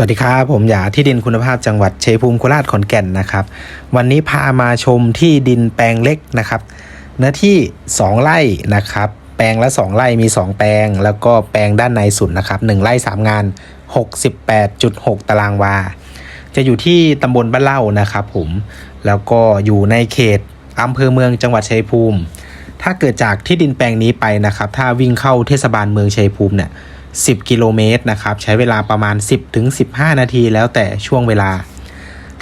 สวัสดีครับ ผมหยาที่ดินคุณภาพจังหวัดเชัยภูมิโคราชขอนแก่นนะครับ วันนี้พามาชมที่ดินแปลงเล็กนะครับ เนื้อที่ 2 ไร่นะครับ แปลงละ 2 ไร่มี 2 แปลง แล้วก็แปลงด้านในสุดนะครับ1ไร่ 3 งาน 68.6 ตารางวา จะอยู่ที่ตำบลบ้านเล่านะครับผมแล้วก็อยู่ในเขตอำเภอเมืองจังหวัดชัยภูมิ ถ้าเกิดจากที่ดินแปลงนี้ไปนะครับ ถ้าวิ่งเข้าเทศบาลเมืองชัยภูมิเนี่ย 10 กิโลเมตรนะครับ ใช้เวลาประมาณ 10ถึง15 นาทีแล้วแต่ช่วงเวลา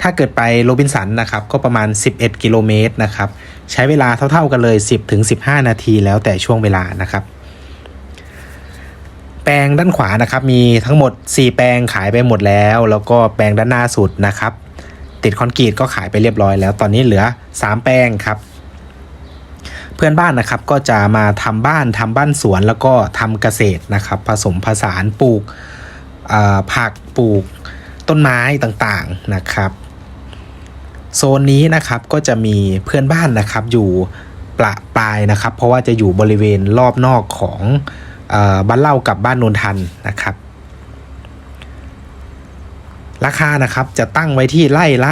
ถ้าเกิดไปโรบินสันนะครับ ก็ประมาณ 11 กิโลเมตรนะครับ ใช้เวลาเท่าๆกันเลย 10ถึง15 นาทีแล้วแต่ช่วงเวลานะครับ แปลงด้านขวานะครับ มีทั้งหมด 4 แปลงขายไปหมดแล้ว แล้วก็แปลงด้านหน้าสุดนะครับ ติดคอนกรีตก็ขายไปเรียบร้อยแล้ว ตอนนี้เหลือ 3 แปลงครับ เพื่อนบ้านนะครับก็จะมาทำบ้านทำบ้านสวนแล้วก็ทำเกษตรนะครับ ผสมผสานปลูกผักปลูกต้นไม้ต่างๆนะครับ โซนนี้นะครับก็จะมีเพื่อนบ้านนะครับอยู่ประปรายนะครับ เพราะว่าจะอยู่บริเวณรอบนอกของออบ้านเล่ากับบ้านนนทันนะครับ ราคานะครับจะตั้งไว้ที่ไร่ละ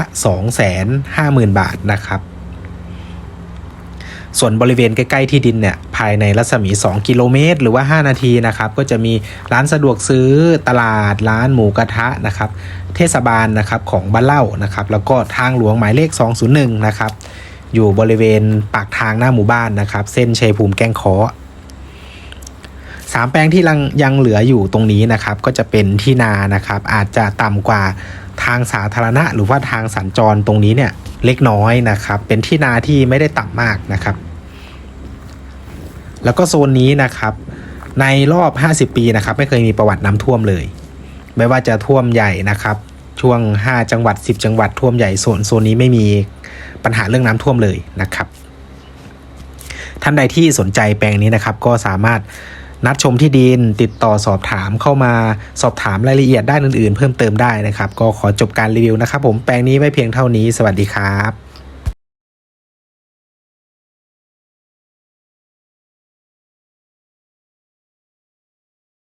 250,000 บาทนะครับ ส่วนบริเวณใกล้ๆที่ดินเนี่ยภายในรัศมี 2 กิโลเมตร หรือว่า 5 นาทีนะครับก็จะมีร้านสะดวกซื้อตลาดร้านหมูกระทะนะครับเทศบาลนะครับของบ้านเล่านะครับแล้วก็ทางหลวงหมายเลข 201 นะครับอยู่บริเวณปากทางหน้าหมู่บ้านนะครับ เส้นชัยภูมิแก้งเคอสามแปลงที่ยังยังเหลืออยู่ตรงนี้นะครับก็จะเป็นที่นานะครับ อาจจะต่ำกว่าทางสาธารณะ หรือว่าทางสัญจรตรงนี้เนี่ยเล็กน้อยนะครับ เป็นที่นาที่ไม่ได้ต่ำมากนะครับ แล้วก็โซนนี้นะครับ ในรอบ 50 ปีนะครับไม่เคยมีประวัติน้ำท่วมเลย ไม่ว่าจะท่วมใหญ่นะครับ ช่วง 5 จังหวัด 10 จังหวัดท่วมใหญ่โซนโซนนี้ไม่มีปัญหาเรื่องน้ำท่วมเลยนะครับ ท่านใดที่สนใจแปลงนี้นะครับ ก็สามารถนัดชมที่ดินติดต่อสอบถามเข้ามาสอบถามรายละเอียดด้านอื่นๆ เพิ่มเติมได้นะครับ ก็ขอจบการรีวิวนะครับ ผมแปลงนี้ไว้เพียงเท่านี้ สวัสดีครับ